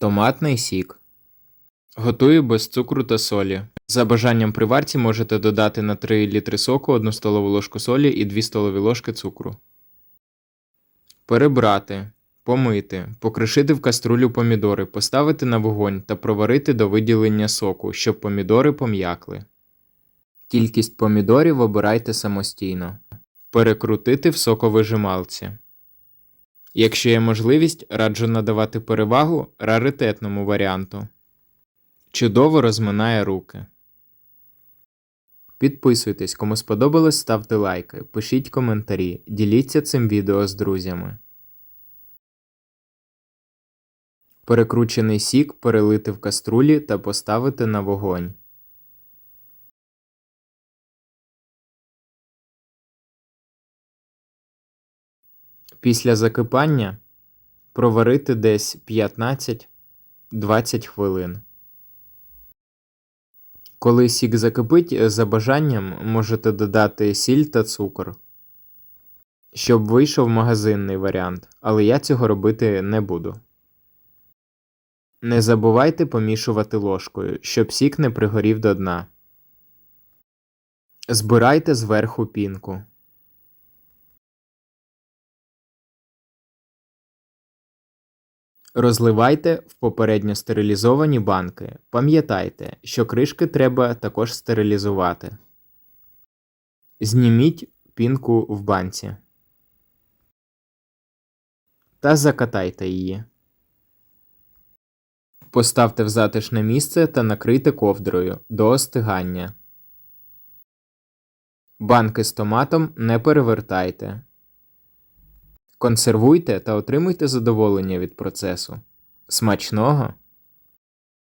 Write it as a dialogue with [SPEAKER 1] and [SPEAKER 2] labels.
[SPEAKER 1] Томатний сік. Готую без цукру та солі. За бажанням при варці можете додати на 3 літри соку 1 столову ложку солі і 2 столові ложки цукру. Перебрати, помити, покришити в каструлю помідори, поставити на вогонь та проварити до виділення соку, щоб помідори пом'якли. Кількість помідорів обирайте самостійно. Перекрутити в соковижималці. Якщо є можливість, раджу надавати перевагу раритетному варіанту. Чудово розминає руки. Підписуйтесь, кому сподобалось, ставте лайки, пишіть коментарі, діліться цим відео з друзями. Перекручений сік перелити в каструлі та поставити на вогонь. Після закипання проварити десь 15-20 хвилин. Коли сік закипить, е, за бажанням можете додати сіль та цукор, щоб вийшов магазинний варіант, але я цього робити не буду. Не забувайте помішувати ложкою, щоб сік не пригорів до дна. Збирайте зверху пінку. Розливайте в попередньо стерилізовані банки. Пам'ятайте, що кришки треба також стерилізувати. Зніміть пінку в банці та закатайте її. Поставте в затишне місце та накрийте ковдрою до остигання. Банки з томатом не перевертайте. Консервуйте та отримуйте задоволення від процесу. Смачного!